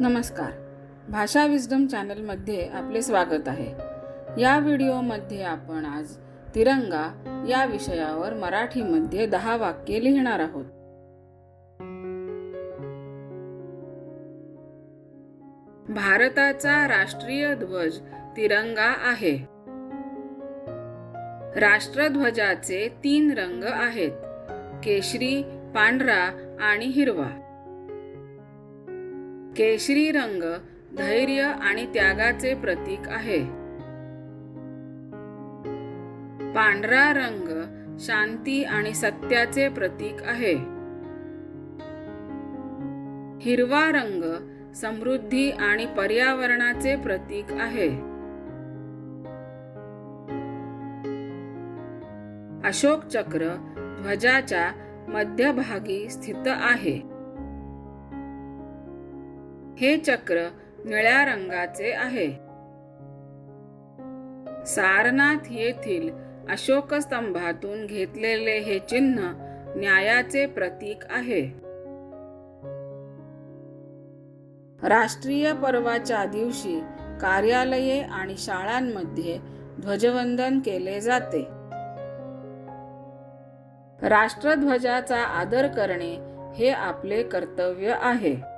नमस्कार. भाषा विजडम चॅनलमध्ये आपले स्वागत आहे. या व्हिडिओमध्ये आपण आज तिरंगा या विषयावर मराठीमध्ये दहा वाक्ये लिहिणार आहोत. भारताचा राष्ट्रीय ध्वज तिरंगा आहे. राष्ट्रध्वजाचे तीन रंग आहेत. केशरी पांढरा आणि हिरवा. केशरी रंग धैर्य आणि त्यागाचे प्रतीक आहे. पांढरा रंग शांती आणि सत्याचे प्रतीक आहे. हिरवा रंग समृद्धी आणि पर्यावरणाचे प्रतीक आहे. अशोक चक्र ध्वजाच्या मध्यभागी स्थित आहे. हे चक्र निळ्या रंगाचे आहे. सारनाथ येथील अशोक स्तंभातून घेतलेले हे चिन्ह न्यायाचे प्रतीक आहे. राष्ट्रीय पर्वाच्या दिवशी कार्यालये आणि शाळांमध्ये ध्वजवंदन केले जाते. राष्ट्रध्वजाचा आदर करणे हे आपले कर्तव्य आहे.